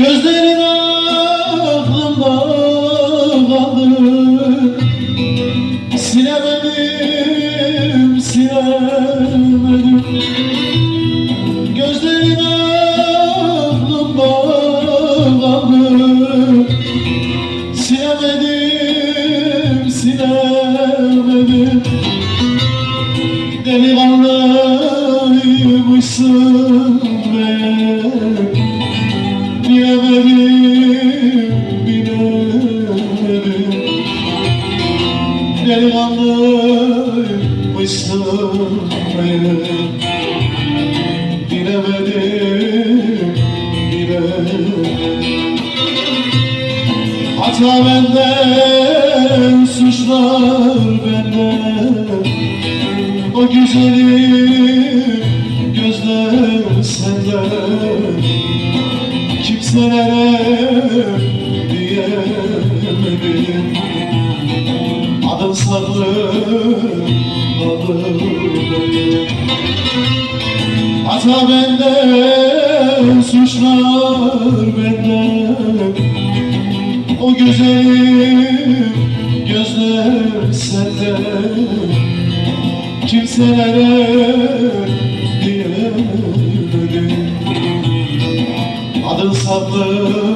Gözlerin aklımda kaldı Silemedim, silemedim. Gözlerin aklımda kaldı Silemedim, silemedim. Delikanlıymışsın. Delikanlıymışsın be Bilemedim, bilemedim. Hata benden, suçlar benden. O güzelim gözler senden. Kimselere Hata benden, suçlar benden. O güzelim gözler sende Kimselere diyemedim Adın saklı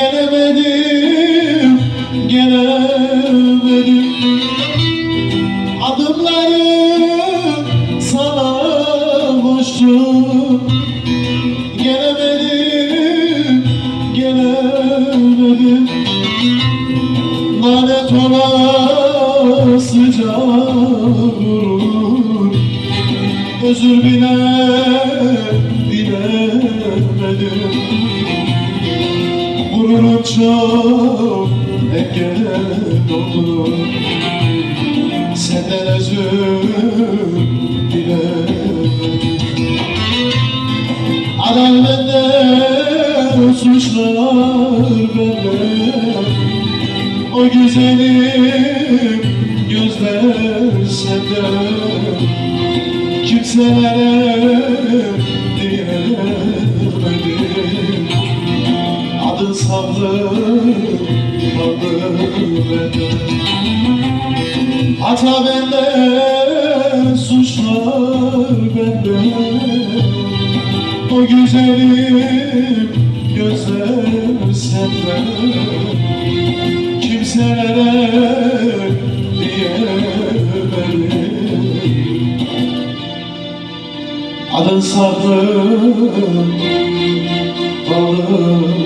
Gelemedim, gelemedim. Adımlarım sana koştu Gelemedim, gelemedim. Lanet olasıca vurur Özür bile çok engel oldu Senden özür dilemedim Adam bende, suçlar bende O güzelim gözler sende Kimselere diyemedim Saklı kaldı bende Hata bende, suçlar bende. O güzelim gözler sende Kimselere diyemedim. Adın saklı kalır